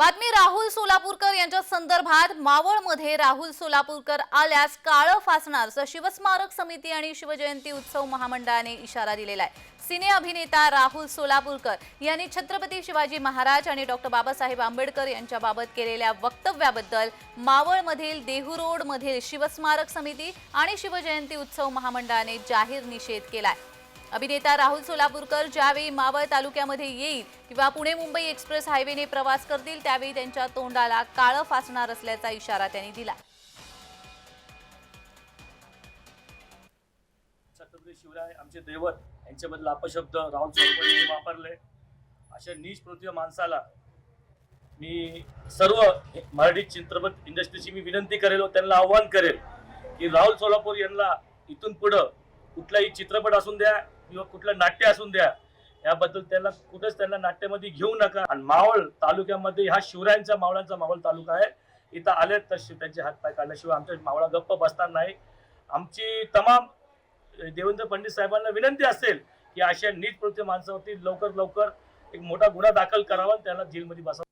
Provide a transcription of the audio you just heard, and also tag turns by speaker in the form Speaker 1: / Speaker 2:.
Speaker 1: बातमी राहुल सोलापूरकर यांच्या संदर्भात मावळमध्ये राहुल सोलापूरकर आल्यास काळं फासणार. असं शिवस्मारक समिती आणि शिवजयंती उत्सव महामंडळाने इशारा दिलेला आहे. सिने अभिनेता राहुल सोलापूरकर यांनी छत्रपती शिवाजी महाराज आणि डॉक्टर बाबासाहेब आंबेडकर यांच्याबाबत केलेल्या वक्तव्याबद्दल मावळमधील देहू रोडमधील शिवस्मारक समिती आणि शिवजयंती उत्सव महामंडळाने जाहीर निषेध केला आहे अभिनेता राहुल सोलापूरकर ज्यावेळी मावळ तालुक्यामध्ये येईल किंवा पुणे मुंबई एक्सप्रेस हायवेने प्रवास करतील त्यावेळी त्यांच्या तोंडाला काळं फासणार असल्याचा इशारा त्यांनी दिला.
Speaker 2: छत्रपती शिवराय आमचे दैवत यांच्याबद्दल अपशब्द राहुल सोलापूर वापरले. अशा नीच पृथ्वी माणसाला मी सर्व मराठी चित्रपट इंडस्ट्रीची मी विनंती करेल व त्यांना आव्हान करेल की राहुल सोलापूर यांना इथून पुढं कुठलाही चित्रपट असून द्या किंवा कुठलं नाट्य असून द्या याबद्दल त्यांना कुठंच त्यांना नाट्यामध्ये घेऊ नका. आणि मावळ तालुक्यामध्ये हा शिवरायांचा मावळांचा मावळ तालुका आहे. इथं आले तर त्यांचे त्यांचे हातपाय काढल्याशिवाय आमच्या मावळा गप्प बसणार नाही. आमची तमाम देवेंद्र फडणवीस साहेबांना विनंती असेल की अशा नीट प्रवृत्ती माणसावरती लवकर लवकर एक मोठा गुन्हा दाखल करावा आणि त्याला जेलमध्ये बसावा.